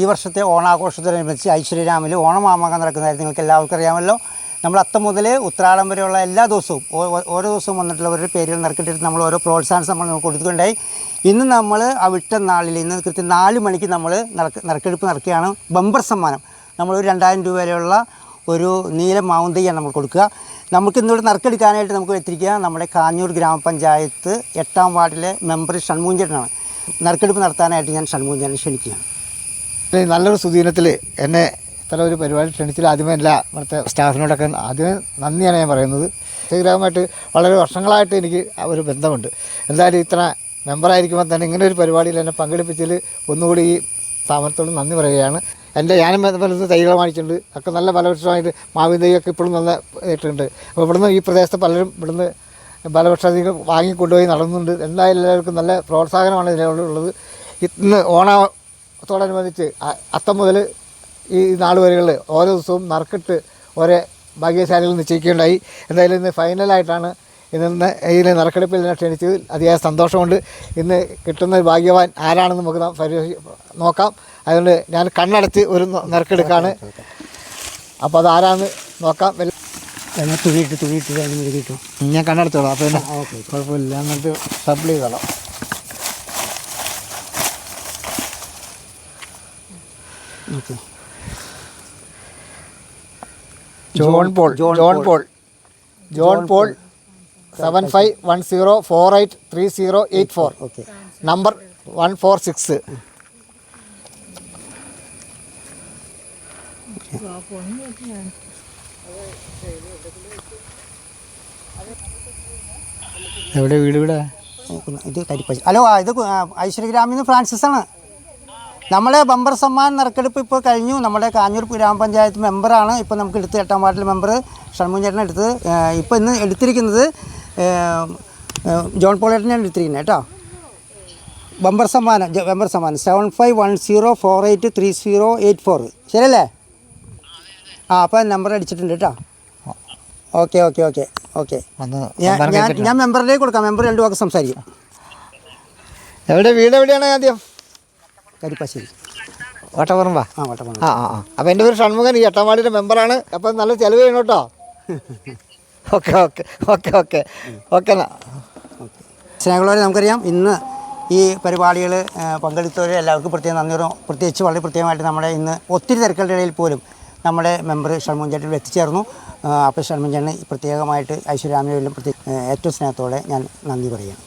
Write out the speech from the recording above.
ഈ വർഷത്തെ ഓണാഘോഷത്തോടനുബന്ധിച്ച് ഐശ്വര്യരാമിൽ ഓണമാമാകാൻ നടക്കുന്നതായി നിങ്ങൾക്ക് എല്ലാവർക്കും അറിയാമല്ലോ നമ്മൾ അത്തം മുതൽ ഉത്രാടം വരെയുള്ള എല്ലാ ദിവസവും ഓരോ ദിവസവും വന്നിട്ടുള്ളവരുടെ പേരുകൾ നിറക്കിട്ടിട്ട് നമ്മൾ ഓരോ പ്രോത്സാഹനം നമ്മൾ കൊടുക്കുന്നുണ്ടായി ഇന്ന് നമ്മൾ ആ വിട്ട നാളിൽ ഇന്ന് കൃത്യം നാല് മണിക്ക് നമ്മൾ നറുക്ക് നറുക്കെടുപ്പ് നടക്കുകയാണ്. ബമ്പർ സമ്മാനം. നമ്മൾ ഒരു രണ്ടായിരം രൂപ വരെയുള്ള ഒരു നീല മാവുന്തയ്യാണ് നമ്മൾ കൊടുക്കുക. നമുക്ക് ഇന്നിവിടെ നറുക്കെടുക്കാനായിട്ട് നമുക്ക് എത്തിരിക്കുക നമ്മുടെ കാഞ്ഞൂർ ഗ്രാമപഞ്ചായത്ത് എട്ടാം വാർഡിലെ മെമ്പർ ഷൺമൂഞ്ചേട്ടനാണ് നറുക്കെടുപ്പ് നടത്താനായിട്ട് ഞാൻ ഷൺമൂഞ്ചേട്ടനെ ക്ഷണിക്കുകയാണ്. നല്ലൊരു സുദീനത്തിൽ എന്നെ ഇത്ര ഒരു പരിപാടി ക്ഷണിച്ചിൽ ആദ്യമേ എല്ലാ ഇവിടുത്തെ സ്റ്റാഫിനോടൊക്കെ ആദ്യമേ നന്ദിയാണ് ഞാൻ പറയുന്നത്. ഇൻസ്റ്റഗ്രാമായിട്ട് വളരെ വർഷങ്ങളായിട്ട് എനിക്ക് ഒരു ബന്ധമുണ്ട്. എന്തായാലും ഇത്ര മെമ്പറായിരിക്കുമ്പോൾ തന്നെ ഇങ്ങനെ ഒരു പരിപാടിയിൽ എന്നെ പങ്കെടുപ്പിച്ചതിൽ ഒന്നുകൂടി ഈ സ്ഥാപനത്തോട് നന്ദി പറയുകയാണ്. എന്റെ ഞാനും പലതും തൈകൾ വാങ്ങിച്ചിട്ടുണ്ട്. ഒക്കെ നല്ല ഫലവൃക്ഷമായിട്ട് മാവിൻ തൈയൊക്കെ ഇപ്പോഴും നല്ല ഇട്ടിട്ടുണ്ട്. അപ്പോൾ ഇവിടുന്ന് ഈ പ്രദേശത്ത് പലരും ഇവിടുന്ന് ഫലവൃക്ഷാദികൾ വാങ്ങിക്കൊണ്ടുപോയി നടന്നുണ്ട്. എന്തായാലും എല്ലാവർക്കും നല്ല പ്രോത്സാഹനമാണ് ഇതിനുള്ളത് ഇന്ന് ഓണത്തോടനുബന്ധിച്ച് അ- അത്തം മുതൽ ഈ നാല് വരികളിൽ ഓരോ ദിവസവും നറുക്കിട്ട് ഓരോ ഭാഗ്യശാലികൾ നിശ്ചയിക്കുകയുണ്ടായി. എന്തായാലും ഇന്ന് ഫൈനലായിട്ടാണ് ഇന്ന് ഇതിൽ നറുക്കെടുപ്പിൽ എന്നെ ക്ഷണിച്ചതിൽ അതിയായ സന്തോഷമുണ്ട്. ഇന്ന് കിട്ടുന്ന ഒരു ഭാഗ്യവാൻ ആരാണെന്ന് നമുക്ക് നോക്കാം. അതുകൊണ്ട് ഞാൻ കണ്ണടച്ച് ഒരു നറുക്കെടുക്കാണ്. അപ്പോൾ അത് ആരാന്ന് നോക്കാം. തുണിയിട്ട് തുണിയിട്ട് കിട്ടും ഞാൻ കണ്ണടച്ചോളാം. അപ്പോൾ. കുഴപ്പമില്ല. എന്നിട്ട് സപ്ലൈ ചെയ്തോളാം. John Paul John Paul. John Paul seven five one zero four eight three zero eight four. Okay number one four six. എവിടെ വീട് ഇവിടെ? ഇത് കരിപ്പശ ഹലോ ഇത് ഐശ്വര്യ നിന്ന് ഫ്രാൻസിസ് ആണ് നമ്മളെ ബമ്പർ സമ്മാൻ നറുക്കെടുപ്പ് ഇപ്പോൾ കഴിഞ്ഞു. നമ്മുടെ കാഞ്ഞൂർ ഗ്രാമപഞ്ചായത്ത് മെമ്പറാണ് ഇപ്പോൾ നമുക്ക് എടുത്ത് എട്ടാം വാർഡിലെ മെമ്പർ ഷൺമുഞ്ചേട്ടൻ എടുത്ത് ഇപ്പോൾ ഇന്ന് എടുത്തിരിക്കുന്നത് ജോൺ പോളേട്ടനെയാണ് എടുത്തിരിക്കുന്നത് കേട്ടോ. ബമ്പർ സമ്മാനം ബമ്പർ സമ്മാനം. Seven five one zero four eight three zero eight four. ശരിയല്ലേ? ആ അപ്പോൾ നമ്പർ അടിച്ചിട്ടുണ്ട് കേട്ടോ. Okay okay okay okay. ഞാൻ. ഞാൻ മെമ്പറിലേക്ക് കൊടുക്കാം. മെമ്പർ രണ്ടു വാക്ക് സംസാരിക്കും. എവിടെ വീട് എവിടെയാണ് ആദ്യം? കരിപ്പാശ്ശേരി. വട്ടപ്പറമ്പ ആ വട്ടപ്പുറം ആ ആ ആ. അപ്പോൾ എന്റെ പേര് ഷൺമുഖൻ ഈ അട്ടവാടിയുടെ മെമ്പറാണ്. അപ്പം നല്ല ചിലവ് ചെയ്യണം കേട്ടോ. Okay okay okay okay. Okay എന്നാ. സ്നേഹമുള്ളവരെ നമുക്കറിയാം ഇന്ന് ഈ പരിപാടികൾ പങ്കെടുത്തവരെ എല്ലാവർക്കും പ്രത്യേകം നന്ദി പ്രത്യേകിച്ച് വളരെ പ്രത്യേകമായിട്ട് നമ്മുടെ ഇന്ന് ഒത്തിരി തിരക്കുകളുടെ ഇടയിൽ പോലും നമ്മുടെ മെമ്പർ ഷൺമുൻ ചേട്ടൻ എത്തിച്ചേർന്നു. അപ്പോൾ ഷൺമുൻ ചേട്ടന് പ്രത്യേകമായിട്ട് ഐശ്വര്യാമിനും പ്രത്യേക ഏറ്റവും സ്നേഹത്തോടെ ഞാൻ നന്ദി പറയുകയാണ്.